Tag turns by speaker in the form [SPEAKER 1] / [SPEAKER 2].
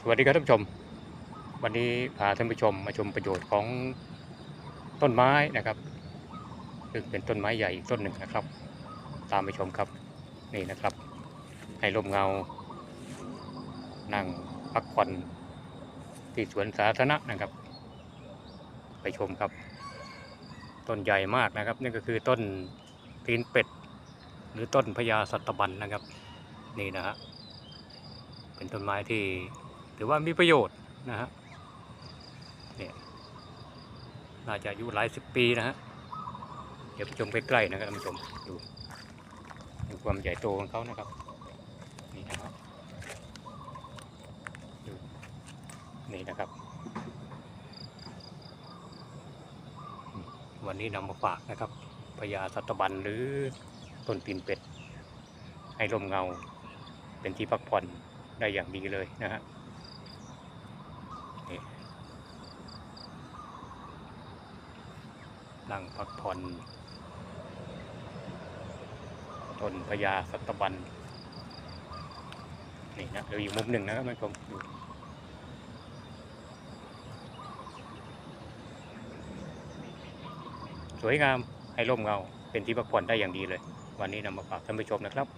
[SPEAKER 1] สวัสดีครับท่านผู้ชม วันนี้พาท่านผู้ชมมาชมประโยชน์ของต้นไม้นะครับซึ่งเป็นต้นไม้ใหญ่อีกต้นหนึ่งนะครับ ตามไปชมครับนี่นะครับ ให้ลมเงา นั่งพักผ่อนที่สวนสาธารณะนะครับ ไปชมครับ ต้นใหญ่มากนะครับนี่ก็คือต้นตีนเป็ด หรือต้นพญาสัตบันนะครับ นี่นะฮะเป็นต้นไม้ที่ ถือว่ามีประโยชน์นะฮะเนี่ยน่าจะอายุหลายสิบปีนะฮะเดี๋ยวไปชมใกล้ๆนะครับท่านผู้ชมดูดูความใหญ่โตของเขานะครับนี่นะครับดูนี่นะครับ วันนี้นำมาฝากนะครับพญาสัตบันหรือต้นตีนเป็ด ให้ร่มเงาเป็นที่พักผ่อนได้อย่างดีเลยนะฮะ นั่งพักผ่อนต้นพญาสัตบันนี่นะเดี๋ยวอยู่มุมหนึ่งนะครับท่านผู้ชมดูสวยงามให้ร่มเงาเป็นที่พักผ่อนได้อย่างดีเลย วันนี้นำมาฝากท่านผู้ชมนะครับ